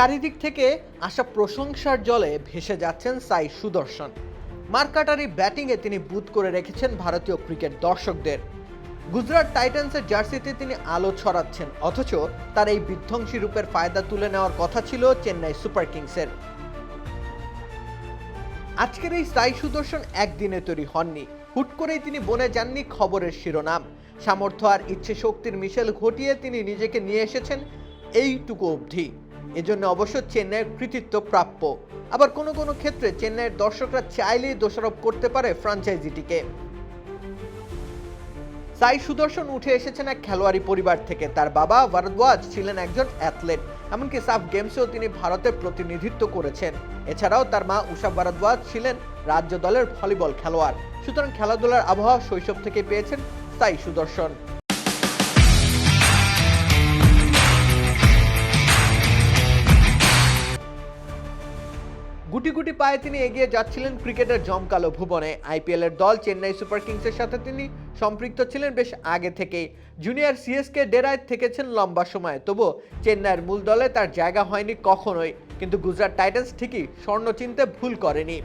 চারিদিক থেকে আসা প্রশংসার জলে ভেসে যাচ্ছেন সাই সুদর্শন। মার্কাটারি ব্যাটিংয়ে তিনি বুথ করে রেখেছেন ভারতীয় ক্রিকেট দর্শকদের। গুজরাট টাইটান্সের জার্সিতে তিনি আলো ছড়াচ্ছেন, অথচ তার এই বিধ্বংসী রূপের ফায়দা তুলে নেওয়ার কথা ছিল চেন্নাই সুপার কিংসের। আজকের এই সাই সুদর্শন একদিনে তৈরি হননি। হুট করেই তিনি বনে যাননি খবরের শিরোনাম। সামর্থ্য আর ইচ্ছে শক্তির মিশেল ঘটিয়ে তিনি নিজেকে নিয়ে এসেছেন এইটুকু অবধি। এজন্য অবশ্য চেন্নাইয়ের কৃতিত্ব প্রাপ্য। আবার কোনো কোনো ক্ষেত্রে চেন্নাইয়ের দর্শকরা চাইলেই দোষারোপ করতে পারে ফ্রাঞ্চাইজিটিকে। সাই সুদর্শন উঠে এসেছেন এক খেলোয়াড়ি পরিবার থেকে। তার বাবা ভারদ্বাজ ছিলেন একজন অ্যাথলেট, এমনকি সাফ গেমসেও তিনি ভারতের প্রতিনিধিত্ব করেছেন। এছাড়াও তার মা উষা ভারদ্বাজ ছিলেন রাজ্য দলের ভলিবল খেলোয়াড়। সুতরাং খেলাধুলার আবহাওয়া শৈশব থেকে পেয়েছেন সাই সুদর্শন। গুটি গুটি পায়ে তিনি এগিয়ে যাচ্ছিলেন ক্রিকেটের জমকালো ভুবনে। আইপিএল এর দল চেন্নাই সুপার কিংসের সাথে তিনি সম্পৃক্ত ছিলেন বেশ আগে থেকেই। জুনিয়র সিএসকে ডেরায় থেকেছেন লম্বা সময়। তবু চেন্নাইয়ের মূল দলে তার জায়গা হয়নি কখনোই। কিন্তু গুজরাট টাইটান্স ঠিকই স্বর্ণ চিনতে ভুল করেনি।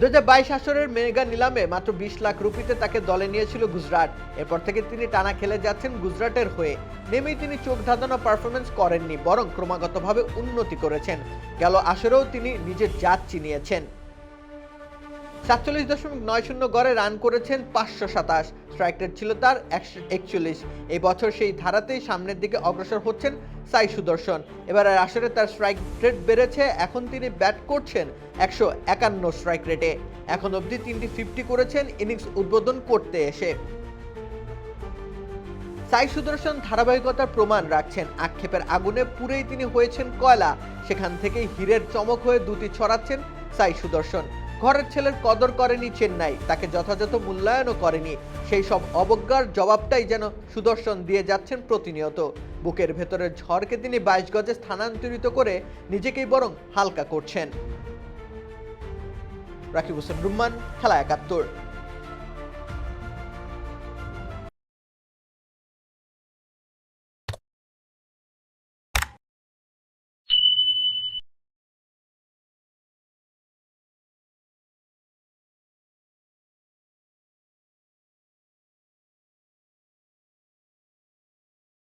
দু বাইশ আসরের মেগা নিলামে মাত্র বিশ লাখ রুপিতে তাকে দলে নিয়েছিল গুজরাট। এরপর থেকে তিনি টানা খেলে যাচ্ছেন গুজরাটের হয়ে। নেমেই তিনি চোখ ধাঁধানো পারফরমেন্স করেননি, বরং ক্রমাগতভাবে উন্নতি করেছেন। গেল আসরেও তিনি নিজের জাত চিনিয়েছেন। সাতচল্লিশ দশমিক নয় শূন্য গড়ে রান করেছেন পাঁচশো সাতাশ। স্ট্রাইক রেট ছিল তার একশো একচল্লিশ। এই বছর সেই ধারাতেই সামনের দিকে অগ্রসর হচ্ছেন সাই সুদর্শন। এবারের আসরে তার স্ট্রাইক রেট বেড়েছে, এখন তিনি ব্যাট করছেন একশো একান্ন স্ট্রাইক রেটে এখন অবধি তিনটি ফিফটি করেছেন ইনিংস উদ্বোধন করতে এসে। সাই সুদর্শন ধারাবাহিকতার প্রমাণ রাখছেন। আক্ষেপের আগুনে পুরেই তিনি হয়েছেন কয়লা। সেখান থেকেই হীরের চমক হয়ে দুটি ছড়াচ্ছেন সাই সুদর্শন। ঘরের ছেলের কদর করেনি চেন্নাই, তাকে যথাযথ মূল্যায়নও করেনি। সেই সব অবজ্ঞার জবাবটাই যেন সুদর্শন দিয়ে যাচ্ছেন প্রতিনিয়ত। বুকের ভেতরের ঝড়কে তিনি বাইশ গজে স্থানান্তরিত করে নিজেকেই বরং হালকা করছেন। রাকিব হোসেন রুম্মান, খেলা একাত্তর।